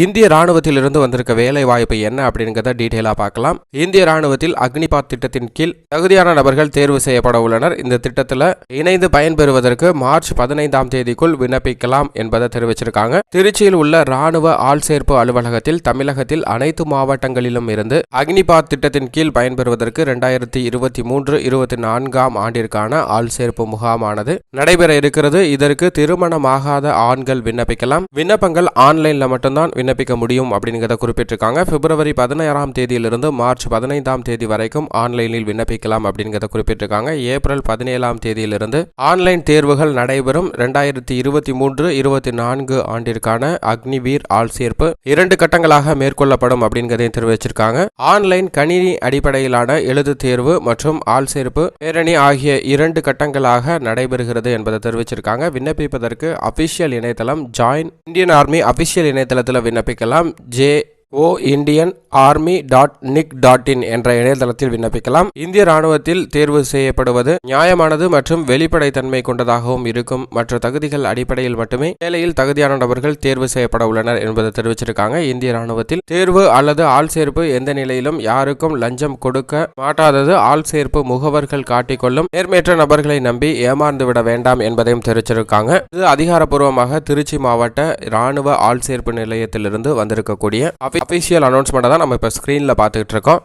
இந்திய ராணுவத்திலிருந்து வந்திருக்க வேலை வாய்ப்பு என்ன அப்படிங்கிறத டீட்டெயிலாக பார்க்கலாம். இந்திய ராணுவத்தில் அக்னிபாத் திட்டத்தின் கீழ் தகுதியான நபர்கள் தேர்வு செய்யப்பட உள்ளனர். இந்த திட்டத்தில் இணைந்து பயன்பெறுவதற்கு மார்ச் பதினைந்தாம் தேதிக்குள் விண்ணப்பிக்கலாம் என்பதை தெரிவிச்சிருக்காங்க. திருச்சியில் உள்ள ராணுவ ஆள் சேர்ப்பு அலுவலகத்தில் தமிழகத்தில் அனைத்து மாவட்டங்களிலும் இருந்து அக்னிபாத் திட்டத்தின் கீழ் பயன்பெறுவதற்கு இரண்டாயிரத்தி இருபத்தி மூன்று இருபத்தி நான்காம் ஆண்டிற்கான ஆள் சேர்ப்பு முகாமானது நடைபெற இருக்கிறது. இதற்கு திருமணமாகாத ஆண்கள் விண்ணப்பிக்கலாம். விண்ணப்பங்கள் ஆன்லைன்ல மட்டும்தான் விண்ணப்பிக்க முடியும் அப்படிங்கிறத குறிப்பிட்டிருக்காங்க. பிப்ரவரி பதினாறாம் தேதியிலிருந்து மார்ச் பதினைந்தாம் தேதி வரைக்கும் ஆன்லைனில் விண்ணப்பிக்கலாம் அப்படிங்கிறத குறிப்பிட்டிருக்காங்க. ஏப்ரல் பதினேழாம் தேதியிலிருந்து ஆன்லைன் தேர்வுகள் நடைபெறும். ரெண்டாயிரத்தி இருபத்தி மூன்று இருபத்தி நான்கு ஆண்டிற்கான அக்னிவீர் ஆள் சேர்ப்பு இரண்டு கட்டங்களாக மேற்கொள்ளப்படும் அப்படிங்கிறதையும் தெரிவிச்சிருக்காங்க. ஆன்லைன் கணினி அடிப்படையிலான எழுது தேர்வு மற்றும் ஆள் சேர்ப்பு பேரணி ஆகிய இரண்டு கட்டங்களாக நடைபெறுகிறது என்பதை தெரிவிச்சிருக்காங்க. விண்ணப்பிப்பதற்கு அபிஷியல் இணையதளம் ஜாயின் இந்தியன் ஆர்மி அபிஷியல் இணையதளத்தில் விண்ணப்பிக்கலாம். J O Indian army dot nic dot in என்ற இணையதளத்தில் விண்ணப்பிக்கலாம். இந்திய ராணுவத்தில் தேர்வு செய்யப்படுவது நியாயமானது மற்றும் வெளிப்படைத்தன்மை கொண்டதாகவும் இருக்கும். மற்ற தகுதிகள் அடிப்படையில் மட்டுமே வேலையில் தகுதியான நபர்கள் தேர்வு செய்யப்பட உள்ளனர் என்பதை தெரிவிச்சிருக்காங்க. இந்திய ராணுவத்தில் தேர்வு அல்லது ஆள் சேர்ப்பு எந்த நிலையிலும் யாருக்கும் லஞ்சம் கொடுக்க மாட்டாதது. ஆள் சேர்ப்பு முகவர்கள் காட்டிக்கொள்ளும் நேர்மையற்ற நபர்களை நம்பி ஏமாந்து விட வேண்டாம் என்பதையும் தெரிவிச்சிருக்காங்க. இது அதிகாரப்பூர்வமாக திருச்சி மாவட்ட ராணுவ ஆள் சேர்ப்பு நிலையத்திலிருந்து வந்திருக்கக்கூடிய அஃபிஷியல் அனௌன்ஸ்மெண்ட்டை தான் நம்ம இப்போ ஸ்க்ரீனில் பார்த்துக்கிட்டு இருக்கோம்.